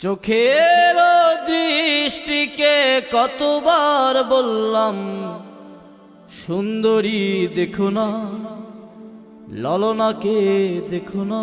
চোখের দৃষ্টিকে কতবার বললাম সুন্দরী দেখো না ললনাকে দেখো না।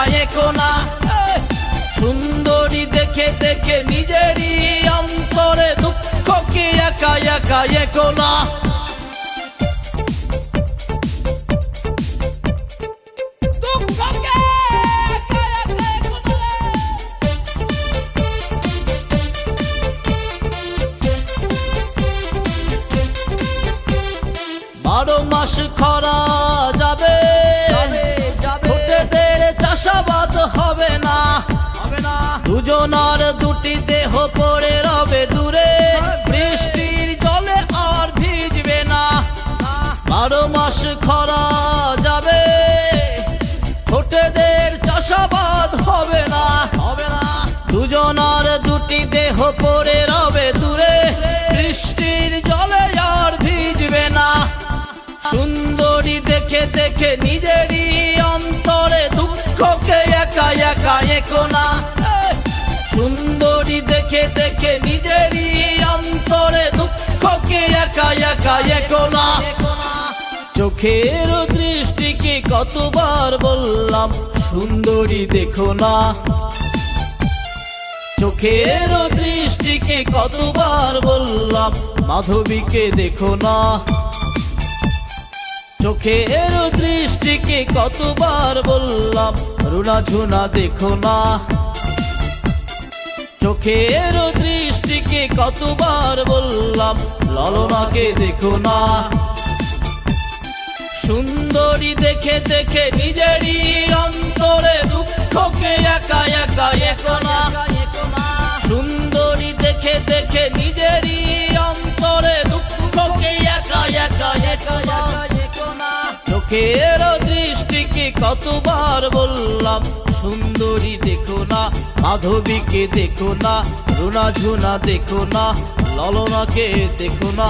একা একা একো না সুন্দরী দেখে দেখে নিজেরই অন্তরে দুঃখকে একা একা একো একো বারো মাস খরা দুজনার দুটি দেহ পড়ে রবে দূরে। বৃষ্টির জলে আর ভিজবে না। বারো মাস খরা যাবে। ঠোঁটেদের চাষাবাদ হবে না। হবে না। দুজনার দুটি দেহ পড়ে রবে দূরে। বৃষ্টির জলে আর ভিজবে না। সুন্দরী দেখে দেখে নিজেরই অন্তরে দুঃখকে একা একা একো না। সুন্দরী দেখে দেখে নিজেরই অন্তরে দুঃখকে একা একা একো না। চোখের দৃষ্টিকে কতবার বললাম, সুন্দরী দেখো না। চোখের দৃষ্টিকে কতবার বললাম, মাধবীকে দেখো না। চোখের দৃষ্টিকে কতবার বললাম, রুনা ঝুনা দেখো না। চোখের দৃষ্টিকে কতবার বললাম, ললনাকে দেখো না। সুন্দরী দেখে দেখে নিজেরই অন্তরে দুঃখকে একা একা একো না। সুন্দরী দেখে দেখে নিজেরই অন্তরে দুঃখকে একা একা একো না। চোখের দৃষ্টিকে কতবার বললাম, সুন্দরী দেখো মাধবীকে দেখো না রুনা ঝুনা দেখো না ললনাকে দেখো না।